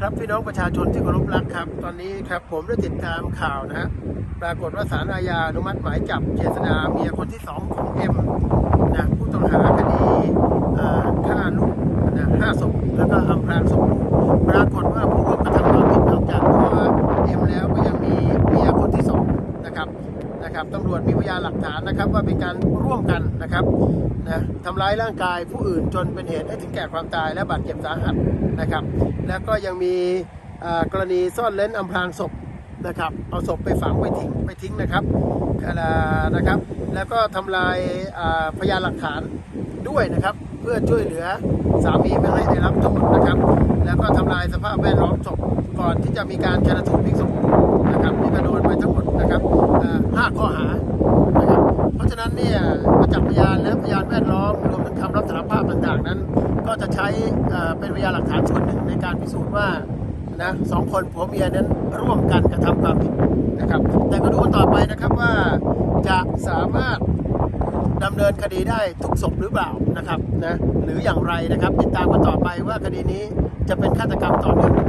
ครับพี่น้องประชาชนที่เคารพรักครับ ตอนนี้ครับผมได้ติดตามข่าวนะฮะปรากฏว่าสารอาญาอนุมัติหมายจับเจษดาเมียคนที่สองของเอ็มนะผู้ต้องหาคดีฆ่าลูกนะห้าศพแล้วก็อำพรางศพปรากฏว่าผู้ร่วมกระท ตำรวจมีพยานหลักฐานนะครับ ว่าเป็นการร่วมกันนะครับนะทำร้ายร่างกายผู้อื่นจนเป็นเหตุให้ถึงแก่ความตายและบาดเจ็บสาหัสนะครับ แล้วก็ยังมีกรณีซ่อนเล้นอำพรางศพนะครับเอาศพไปฝังไปทิ้งไปทิ้งนะครับนะครับ แล้วก็ทำลายพยานหลักฐานด้วยนะครับ เพื่อช่วยเหลือสามีไม่ให้ได้รับโทษนะครับ แล้วก็ทำลายสภาพแวดล้อมศพก่อนที่จะมีการชนสูตรพลิกศพนะครับนี่ก็โดนไปทั้งหมดนะครับห้าข้อหา นั้นเนี่ยประจักษ์พยานและพยานแวดล้อมรวมถึงคำรับสารภาพต่างๆ นั้น ก็จะใช้เป็นพยานหลักฐานส่วนหนึ่งในการพิสูจน์ว่านะสองคนผัวเมียนั้นร่วมกันกระทำความผิดนะครับ แต่ก็ดูต่อไปนะครับว่าจะสามารถดำเนินคดีได้ทุกศพหรือเปล่านะครับนะหรืออย่างไรนะครับ ติดตามกันต่อไปว่าคดีนี้จะเป็นฆาตกรรมต่อเนื่อง